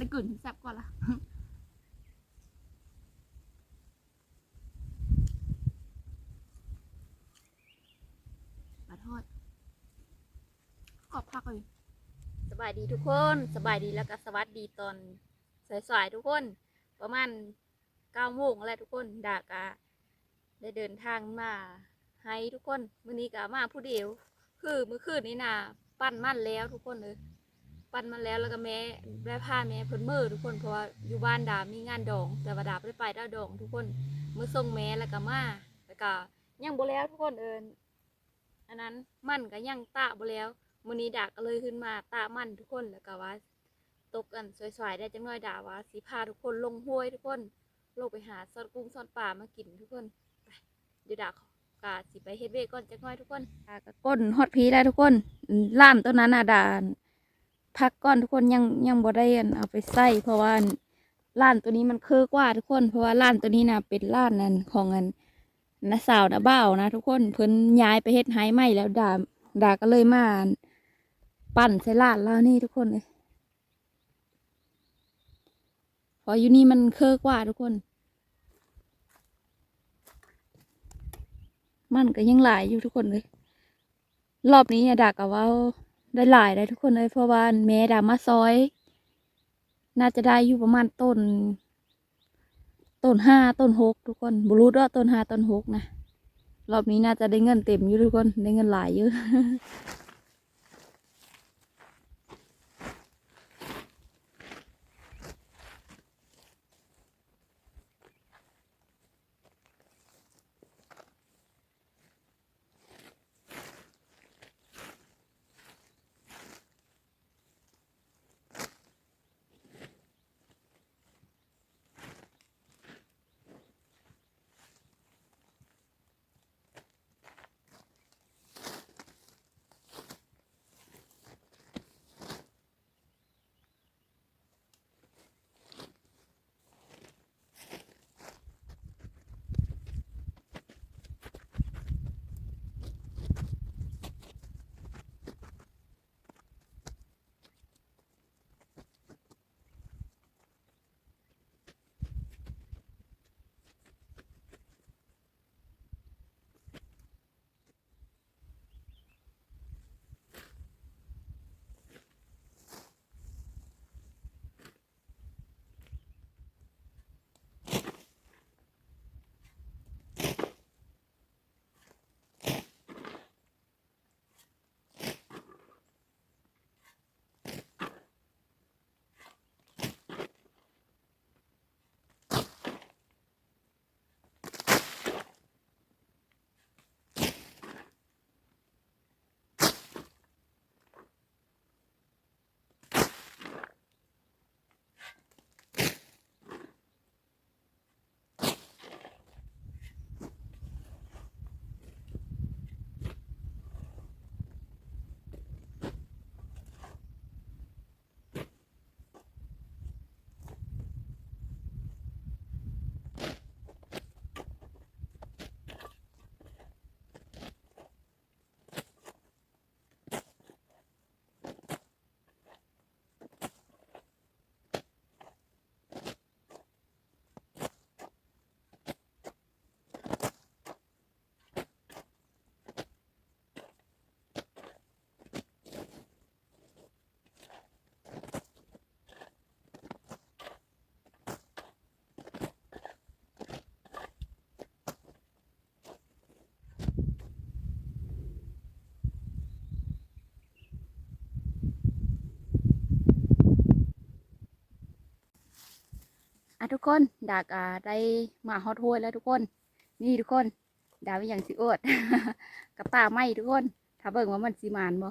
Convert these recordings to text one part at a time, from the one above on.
ได้กลืนแซ่บก่อนละปลาทอดกรอบพักเลยสบายดีทุกคนสบายดีแล้วก็สวัสดีตอนสายๆทุกคน ประมาณเก้าโมงแล้วทุกคนดากะได้เดินทางมาให้ทุกคนมื้อนี้ก็มาผู้เดียว คือเมื่อคืนนี้นะปั้นมั่นแล้วทุกคนเลย ปั้นมันแล้วแล้วก็แม่ได้าแม่เพิ่นมือทุกคนเพราะว่าอยู่บ้านดามีงานดอง แต่ว่าดาบ่ได้ไปดาวดอง ทุกคนมือส่งแม่แล้วก็มาแล้วก็ยังบ่แล้วทุกคนเอินอันนั้นมันก็ยังตะบ่แล้วมื้อนี้ดาก็เลยขึ้นมาตามันทุกคนแล้วก็ว่าตกกันสวยๆได้จังน้อยดาว่าสิพาทุกคนลงห้วยทุกคนลงไปหาซอดกุ้งซอดปลามากินทุกคนไปเดี๋ยวดากาสิไปเฮ็ดเวก่อนจังน้อยทุกคนดาก็ก้นฮอดพีแล้ทุกคนล่ามต้นนั้นน่ะดา พักก่อนทุกคนยังยังบ่ได้อันเอาไปใส่เพราะว่าล้านตัวนี้มันคือกว่าทุกคน เพราะว่าล้านตัวนี้นะเป็นล้านนั้นของอันน้าสาวน้าบ่านะ ทุกคนเพิ่นย้ายไปเฮ็ดไฮใหม่แล้วดาดาก็เลยมาปั่นใส่ลาดแล้วนี่ทุกคนเลยพออยู่นี่มันเคอกว่าทุกคน มันก็ยังหลายอยู่ทุกคนเลย รอบนี้เนี่ยดากกับว่า ได้หลายได้ทุกคนเลยเพราะว่าแม่ดามาซอย น่าจะได้อยู่ประมาณต้น ต้นห้าต้นหกทุกคนบรูดว่าต้นห้าต้นหกนะรอบนี้น่าจะได้เงินเต็มอยู่ทุกคนได้เงินหลายเยอะ ทุกคนดากอ่าได้มาฮอตห้วยแล้วทุกคน นี่ทุกคนดาวอย่างสิโอดกระตาไหมทุกคน ถ้าเบิ่งว่ามันสีมานบ่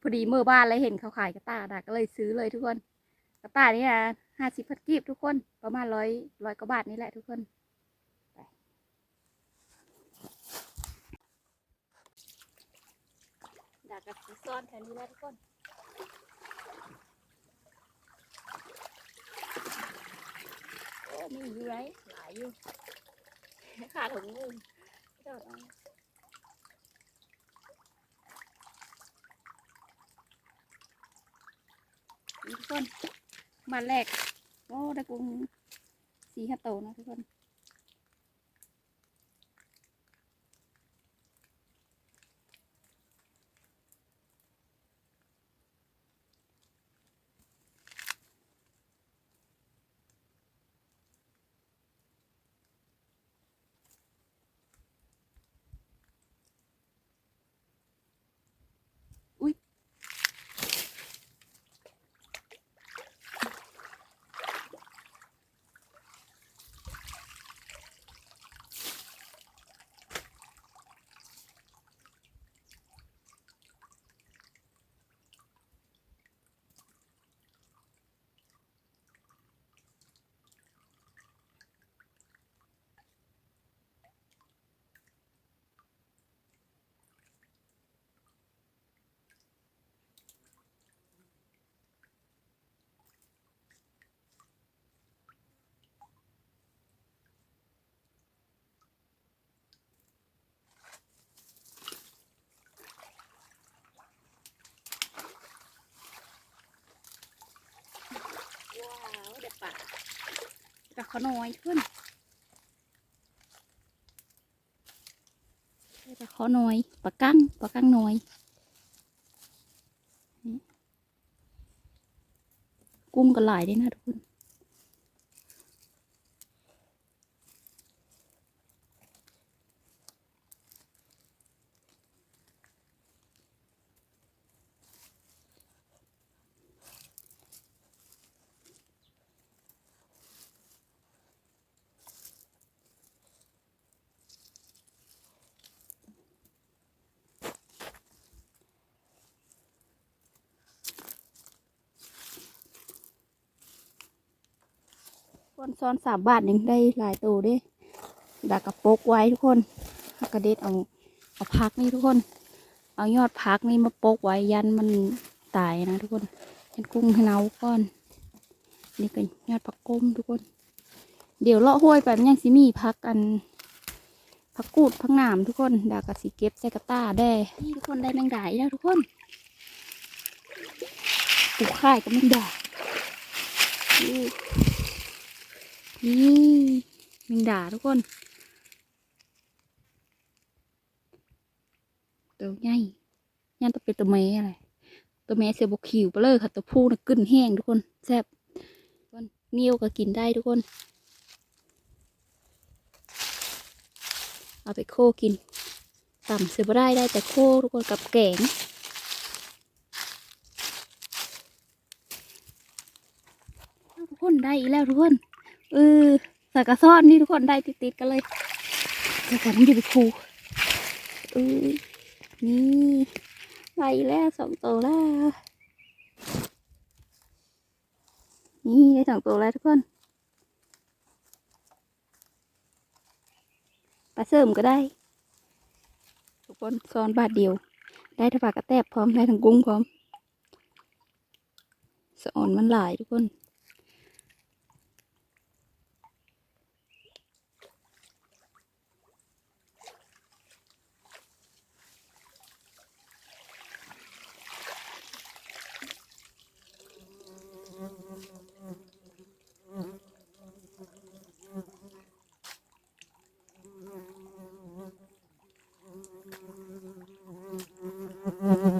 พอดีเมื่อบ้านเลยเห็นเขาขายกระตาดาก็เลยซื้อเลยทุกคน กระตานี่นะห้าสิบพันกีบทุกคนประมาณร้อยร้อยกว่าบาทนี่แหละทุกคนไปดากกระสีซ้อนแถวนี้แหละทุกคน โอ้ มีอยู่ไรหลายอยู่ขาดถุงมือจอดเอาทุกคนมานแรกโอ้ได้กุ้งสีห้าโตนะทุกคน กับขน้อยขึ้นแต่ขอน้อยปลากั้งปลากั้งน้อย กุ้งก็หลายด้วยนะทุกคน คนซ้อนสามบาทหนึ่งได้หลายตัวด้ดากกระโปกไว้ทุกคนกระเด็ดเอาเอาพักนี่ทุกคน เอายอดพักนี่มาโปกไว้ยันมันตายนะทุกคนยันกุ้งให้เนาก่อน นี่ก็ยอดผักก้มทุกคน เดี๋ยวเลาะห้วยไปมันยังสิมีพักอันผักกูดผักหนามทุกคนดากกระสีเก็บใส่กระต้าได้นี่ทุกคนได้แมงดาอีกแล้วทุกคนปลูกข่ายกับแมงดา นี่แมงดาทุกคนตัวใหญ่ยันตัวเป็นตัวเมยอะไรตัวเมย์เสียบกขิวไปเลยค่ะตัวผู้น่ะกึ่นแห้งทุกคนแซ่บทุกคนเนียวก็กินได้ทุกคน เอาไปโคกินต่ำเสียบได้ได้แต่โคทุกคนกับแกงทุกคนได้อีกแล้วทุกคน เออใส่กระซ่อนนี่ทุกคนได้ติดๆกันเลยเดี๋ยวก่อนมันอยู่ไปคูเออนี่ไปแล้วสองตัวแล้ว นี่ได้สองตัวแล้วทุกคนปลาเสริมก็ได้ ทุกคนซ้อนบาทเดียว ได้ทั้งปลากระแตบพร้อมได้ทั้งกุ้งพร้อมสอนมันหลายทุกคน Mm-hmm.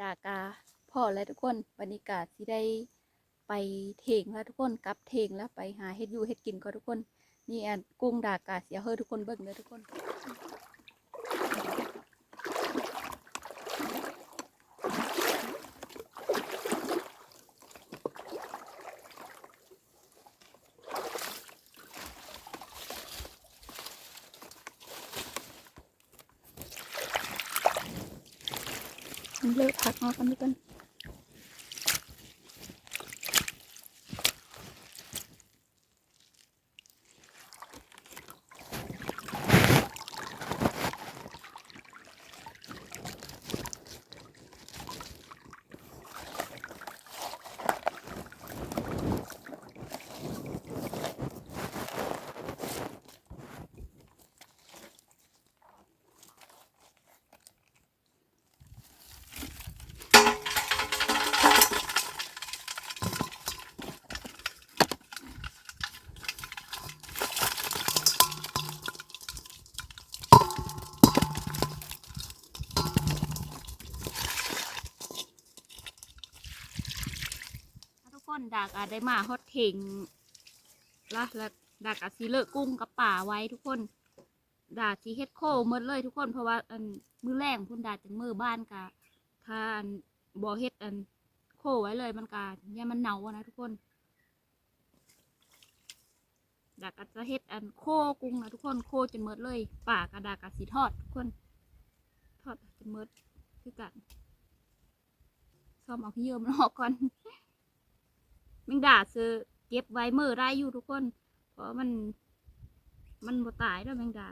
ดากาพ่อและทุกคนบรรยากาศที่ได้ไปเถงแล้วทุกคนกลับเถงแล้วไปหาเฮ็ดอยู่เฮ็ดกินก็ทุกคน นี่อันกุ้งดากาเสียเฮ้อทุกคนเบิ่งเด้อทุกคน เลิกผักออกกันทุกคน ทุกคนดากาได้มาฮอดเข่งละแล้วดากาซีเลิกกุ้งกับป่าไว้ทุกคนดาสีเฮ็ดโคหมดเลยทุกคนเพราะว่าอันมือแรงพุ่นดาจังมือบ้านกะถ้าอันบ่เฮ็ดอันโคไว้เลยมันกะอย่ามันเน่านะทุกคนดากาจะเฮ็ดอันโคกุ้งนะทุกคนโคจนหมดเลยป่ากะดากาสีทอดทุกคน ทอดจนหมดคือกันซ่อมเอาขี้เยื่อมันออกก่อน งดาซื้อเก็บไว้เมื่อไรอยู่ทุกคน เพราะมัน มันบ่ตายแล้วแมงดา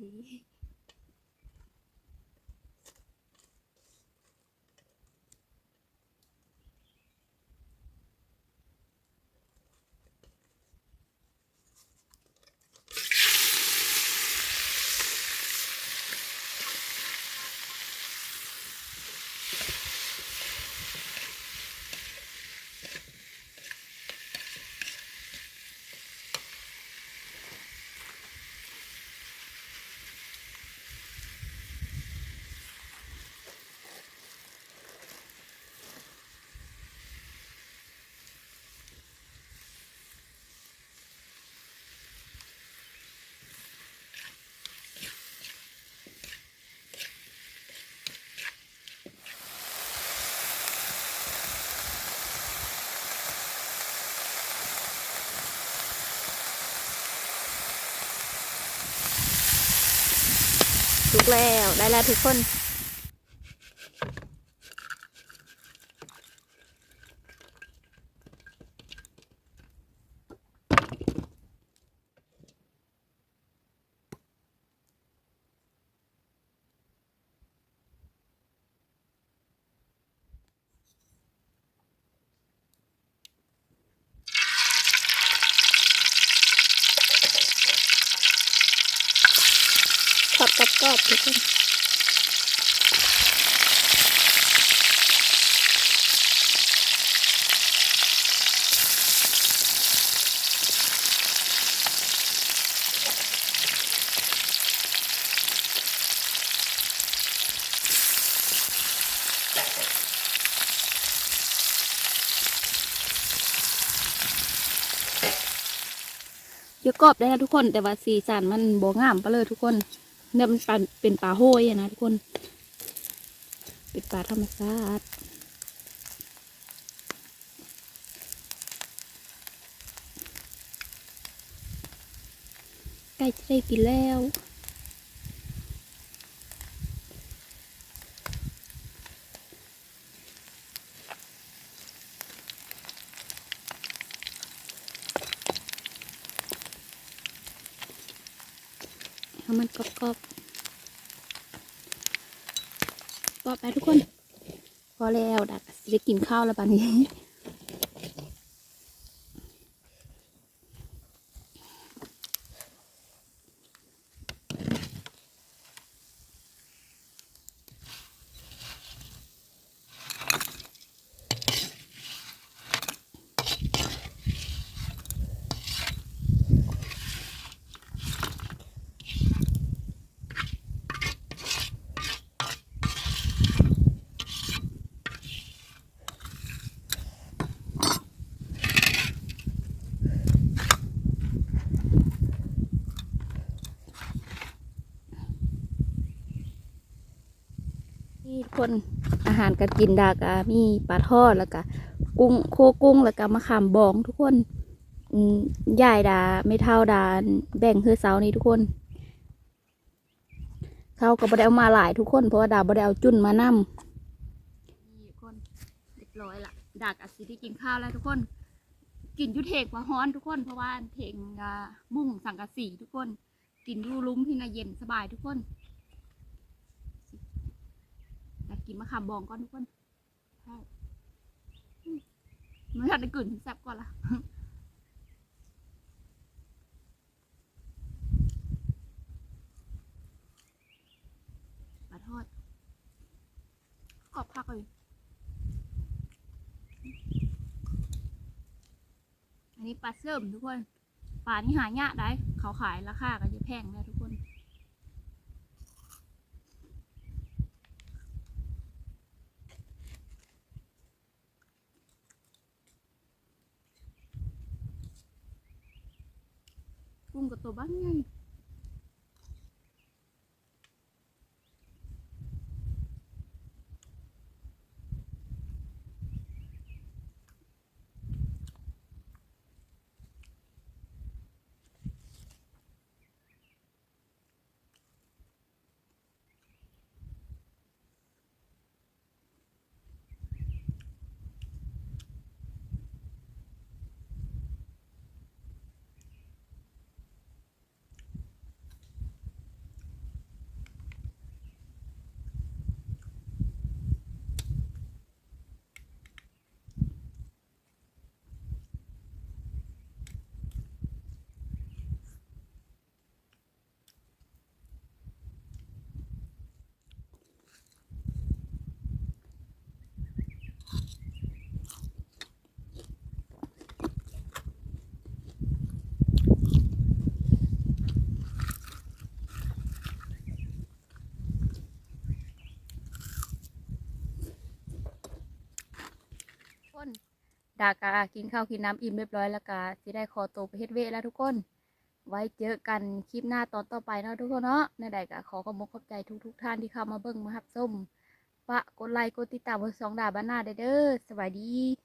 สิ แล้วได้แล้วทุกคน กรอบทุกคนเยอะกรอบได้แล้วทุกคน แต่ว่าสีสันมันบงามไปเลยทุกคน เนี่ยมันเป็นเป็นปลาโห้ยอะนะทุกคน เป็นปลาธรรมชาติใกล้จะได้กินแล้วให้มันกรอบๆกรอบไปทุกคน พอ แล้วดักสิได้กินข้าวแล้วปานนี้ คนอาหารการกินดากะมีปลาทอดแล้วก็กุ้งโคกุ้งแล้วก็มะขามบองทุกคนยายดาไม่เท่าดาแบ่งเฮือเสานี่ทุกคนเขาก็บ่ได้เอามาหลายทุกคน เพราะว่าดาบ่ได้เอาจุนมานำนี่ทุกคนเรียบร้อยละดากะสิได้กินข้าวแล้วทุกคนกินยุเทกว่าฮ้อนทุกคน เพราะว่าเทงอ่าบุ้งสังกะสีทุกคน กินอยูลุ้มที่นาเย็นสบายทุกคน อยากกินมะขามบองก่อนทุกคนใช่ไม่ทันได้กลืนแซ่บก่อนละปลาทอดกรอบพักเลยอันนี้ปลาเสื่อมทุกคน ปลาที่หายากได้ เขาขายราคาก็จะแพงได้ทุกคน กุ้งกั ดากากินข้าวกินน้ำอิ่มเรียบร้อยแล้วกาสิได้ขอตัวไปเฮ็ดเวแล้วทุกคน ไว้เจอกันคลิปหน้าตอนต่อไปเนาะทุกคนเนาะในใดกาขอขอบคุณขอบใจทุกๆท่านที่เข้ามาเบิ่งมาฮับส้มฝากกดไลค์กดติดตามบนสองดาบ้านหน้าเด้เด้อสวัสดี